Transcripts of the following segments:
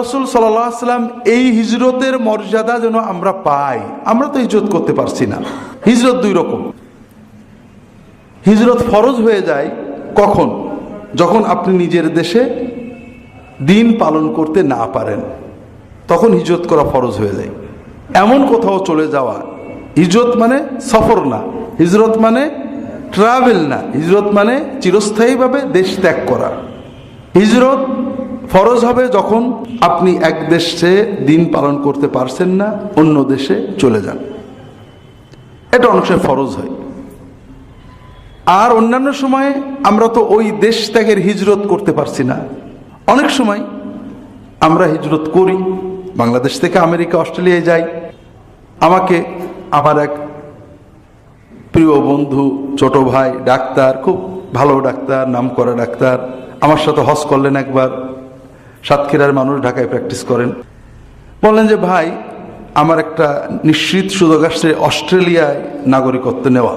রসুল সাল্লাম এই হিজরতের মর্যাদা যেন আমরা পাই, আমরা তো হিজরত করতে পারছি না। হিজরত দুই রকম। হিজরত ফরজ হয়ে যায় কখন? যখন আপনি নিজের দেশে দিন পালন করতে না পারেন, তখন হিজরত করা ফরজ হয়ে যায়। এমন কোথাও চলে যাওয়া, হিজরত মানে সফর না, হিজরত মানে ট্রাভেল না, হিজরত মানে চিরস্থায়ীভাবে দেশ ত্যাগ করা। হিজরত ফরজ হবে যখন আপনি এক দেশে দিন পালন করতে পারছেন না, অন্য দেশে চলে যান। এটা অনেক সময় ফরজ হয়। আর অন্যান্য সময়ে আমরা তো ওই দেশ ত্যাগের হিজরত করতে পারছি না। অনেক সময় আমরা হিজরত করি, বাংলাদেশ থেকে আমেরিকা, অস্ট্রেলিয়ায় যাই। আমাকে আমার এক প্রিয় বন্ধু, ছোট ভাই, ডাক্তার, খুব ভালো ডাক্তার নাম করা ডাক্তার, আমার সাথে হজ করলেন একবার। সাতক্ষীরার মানুষ ঢাকায় প্র্যাকটিস করেন। বললেন যে, ভাই, আমার একটা নিশ্চিত সুযোগ আসছে অস্ট্রেলিয়ায় নাগরিকত্ব নেওয়া।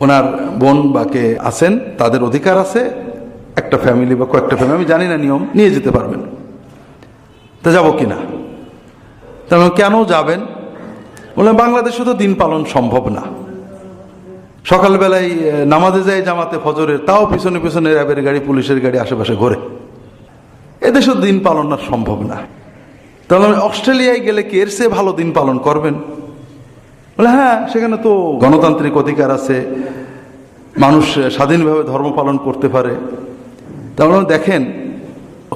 ওনার বোন বা কে আছেন, তাদের অধিকার আছে, একটা ফ্যামিলি বা কয়েকটা ফ্যামিলি আমি জানি না নিয়ম, নিয়ে যেতে পারবেন। তা যাব কি না তা কেন যাবেন? বললাম বাংলাদেশে তো দিন পালন সম্ভব না। সকালবেলায় নামাজে যায় জামাতে ফজরের, তাও পিছনে পিছনে র্যাবের গাড়ি, পুলিশের গাড়ি আশেপাশে ঘোরে। এদেশেও দিন পালন আর সম্ভব না। তাহলে অস্ট্রেলিয়ায় গেলে কি এর চেয়ে ভালো দিন পালন করবেন? বলে হ্যাঁ সেখানে তো গণতান্ত্রিক অধিকার আছে, মানুষ স্বাধীনভাবে ধর্ম পালন করতে পারে। তাহলে দেখেন,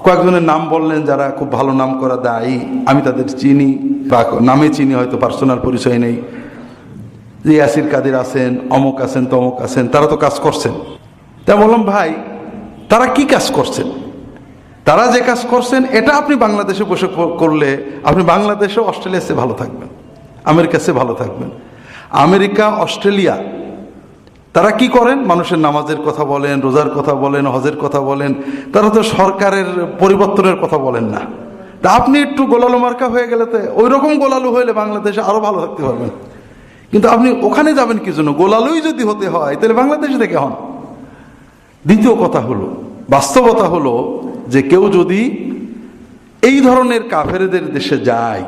কয়েকজনের নাম বললেন যারা খুব ভালো নাম করা দায়ী, আমি তাদের চিনি, বা নামে চিনি হয়তো, পার্সোনাল পরিচয় নেই। যে ইয়াসির কাদের আছেন, অমুক আছেন, তমুক আছেন, তারা তো কাজ করছেন। তা বললাম, ভাই, তারা কি কাজ করছেন? তারা যে কাজ করছেন, এটা আপনি বাংলাদেশে বসে করলে আপনি বাংলাদেশে অস্ট্রেলিয়া চেয়ে ভালো থাকবেন, আমেরিকা চেয়ে ভালো থাকবেন। আমেরিকা, অস্ট্রেলিয়া, তারা কি করেন? মানুষের নামাজের কথা বলেন, রোজার কথা বলেন, হজের কথা বলেন, তারা তো সরকারের পরিবর্তনের কথা বলেন না। তা আপনি একটু গোলালু মার্কা হয়ে গেলে তো ওই রকম গোলালু হইলে বাংলাদেশে আরও ভালো থাকতে পারবেন। কিন্তু আপনি ওখানে যাবেন কি জন্য? গোলালুই যদি হতে হয়, তাহলে বাংলাদেশ থেকে হন। দ্বিতীয় কথা হলো, বাস্তবতা হলো যে কেউ যদি এই ধরনের কাফেরদের দেশে যায়,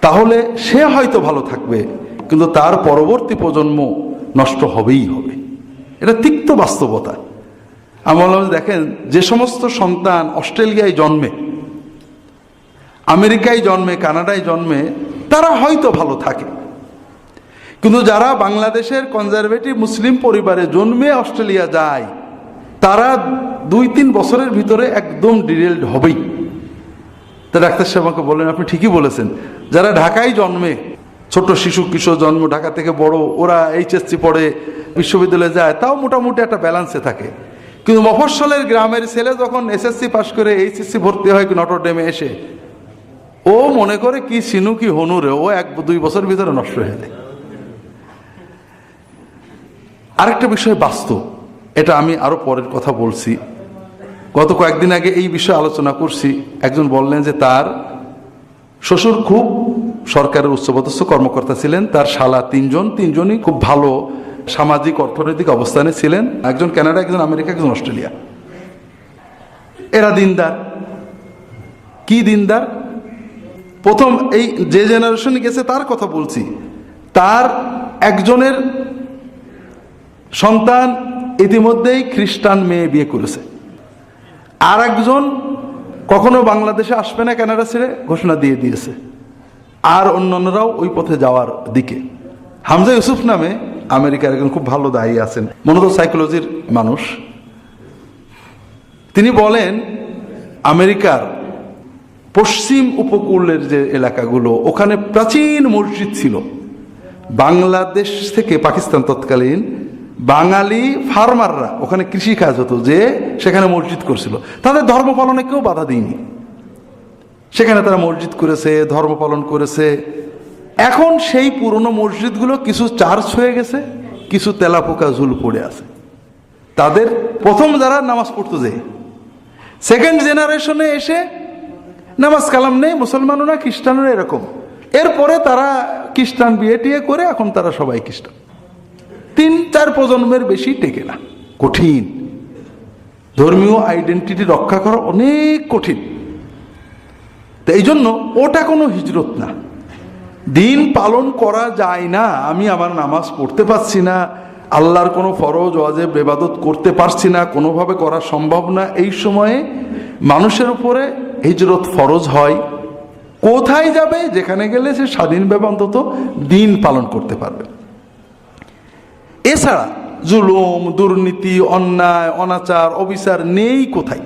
তাহলে সে হয়তো ভালো থাকবে, কিন্তু তার পরবর্তী প্রজন্ম নষ্ট হবেই হবে। এটা তিক্ত বাস্তবতা। আমি বললাম দেখেন, যে সমস্ত সন্তান অস্ট্রেলিয়ায় জন্মে, আমেরিকায় জন্মে, কানাডায় জন্মে, তারা হয়তো ভালো থাকে। কিন্তু যারা বাংলাদেশের কনজারভেটিভ মুসলিম পরিবারে জন্মে অস্ট্রেলিয়া যায়, তারা দুই তিন বছরের ভিতরে একদম ডিরেলড হবেই। তা ডাক্তার সাহেব আমাকে বললেন, আপনি ঠিকই বলেছেন। যারা ঢাকায় জন্মে, ছোট শিশু, কিশোর জন্ম, ঢাকা থেকে বড়, ওরা এইচএসসি পড়ে, বিশ্ববিদ্যালয়ে যায়, তাও মোটামুটি একটা ব্যালেন্সে থাকে। কিন্তু মফস্বলের গ্রামের ছেলে যখন এসএসসি পাশ করে এইচএসসি ভর্তি হয় নটর ডেমে এসে, ও মনে করে কি সিনু, কি হনুরে ও এক দুই বছর ভিতরে নষ্ট হয়ে যায়। আরেকটা বিষয় বাস্তব। এটা আমি আরও পরের কথা বলছি। গত কয়েকদিন আগে এই বিষয়ে আলোচনা করছি। একজন বললেন যে তার শ্বশুর খুব সরকারের উচ্চপদস্থ কর্মকর্তা ছিলেন। তার শালা তিনজন, তিনজনই খুব ভালো সামাজিক, অর্থনৈতিক অবস্থানে ছিলেন। একজন কানাডা, একজন আমেরিকা, একজন অস্ট্রেলিয়া। এরা দিনদার। কি দিনদার? প্রথম এই যে জেনারেশন গেছে তার কথা বলছি। তার একজনের সন্তান ইতিমধ্যেই খ্রিস্টান মেয়ে বিয়ে করেছে। আর একজন কখনো বাংলাদেশে আসবে না কানাডা ছেড়ে ঘোষণা দিয়ে দিয়েছে। আর অন্যান্যরাও ওই পথে যাওয়ার দিকে। হামজা ইউসুফ নামে আমেরিকার একজন খুব ভালো দায়ী আছেন, মূলত সাইকোলজির মানুষ। তিনি বলেন, আমেরিকার পশ্চিম উপকূলের যে এলাকাগুলো, ওখানে প্রাচীন মসজিদ ছিল। বাংলাদেশ থেকে পাকিস্তান তৎকালীন বাঙালি ফার্মাররা, ওখানে কৃষি কাজ হতো, যে সেখানে মসজিদ করছিল। তাদের ধর্ম পালনে কেউ বাধা দিইনি। সেখানে তারা মসজিদ করেছে, ধর্ম পালন করেছে। এখন সেই পুরনো মসজিদগুলো কিছু চার্জ হয়ে গেছে, কিছু তেলাপোকা ঝুল পড়ে আছে। তাদের প্রথম যারা নামাজ পড়তো যে, সেকেন্ড জেনারেশনে এসে নামাজ কালাম নেই মুসলমানও না খ্রিস্টানও এরকম। এরপরে তারা খ্রিস্টান বিয়ে টিয়ে করে, এখন তারা সবাই খ্রিস্টান। তিন, চার প্রজন্মের বেশি টেকে না। কঠিন। ধর্মীয় আইডেন্টিটি রক্ষা করা অনেক কঠিন। তো এই জন্য ওটা কোনো হিজরত না। দিন পালন করা যায় না। আমি আমার নামাজ পড়তে পারছি না। আল্লাহর কোনো ফরজ, ওয়াজেব বেবাদত করতে পারছি না। কোনোভাবে করা সম্ভব না। এই সময়ে মানুষের উপরে হিজরত ফরজ হয়। কোথায় যাবে? যেখানে গেলে সে স্বাধীনভাবে অন্তত দিন পালন করতে পারবে। এছাড়া জুলুম দুর্নীতি অন্যায় অনাচার অবিচার নেই কোথায়?